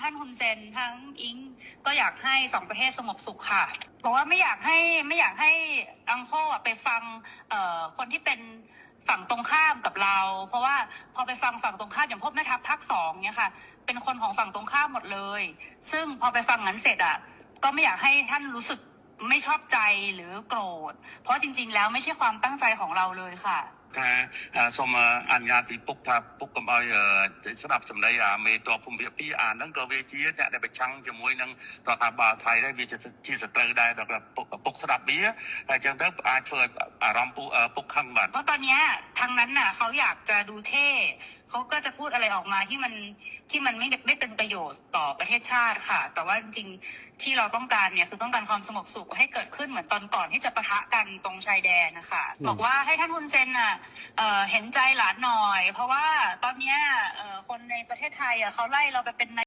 ท่านฮุนเซนทั้งอิงก็อยากให้สองประเทศสงบสุขค่ะบอกว่าไม่อยากให้ไม่อยากให้อังโคไปฟังเออคนที่เป็นฝั่งตรงข้ามกับเรา เพราะว่าพอไปฟังฝั่งตรงข้ามอย่างพวกแม่ทัพภาคสองเนี่ยค่ะ เป็นคนของฝั่งตรงข้ามหมดเลย ซึ่งพอไปฟังนั้นเสร็จอะก็ไม่อยากให้ท่านรู้สึกไม่ชอบใจหรือโกรธ เพราะจริง ๆ แล้วไม่ใช่ความตั้งใจของเราเลยค่ะ uh, som uh, anh nhà thì bốc thà bốc cầm bao giờ để sắp đặt sầm đây à mấy tòa phụng việc pi à nâng cờ về chia nhà để bạch trăng cho mỗi nâng tòa thà bà thầy đây vì chia sẻ từ đây đó là bốc bốc sắp đặt bía là chẳng tới ai chơi à rong pu bốc khăn bản เพราะตอนเนี้ยทางนั้นน่ะเขาอยากจะดูเท่เขาก็จะพูดอะไรออกมาที่มันที่มันไม่ไม่เป็นประโยชน์ต่อประเทศชาติค่ะ แต่ว่าจริงๆที่เราต้องการเนี่ยคือต้องการความสงบสุขให้เกิดขึ้นเหมือนตอนก่อนที่จะปะทะกันตรงชายแดนนะคะบอกว่าให้ท่านฮุนเซนน่ะเออเห็นใจหลานหน่อย เพราะว่าตอนเนี้ยเออคนในประเทศไทยอะเขาไล่เราไปเป็น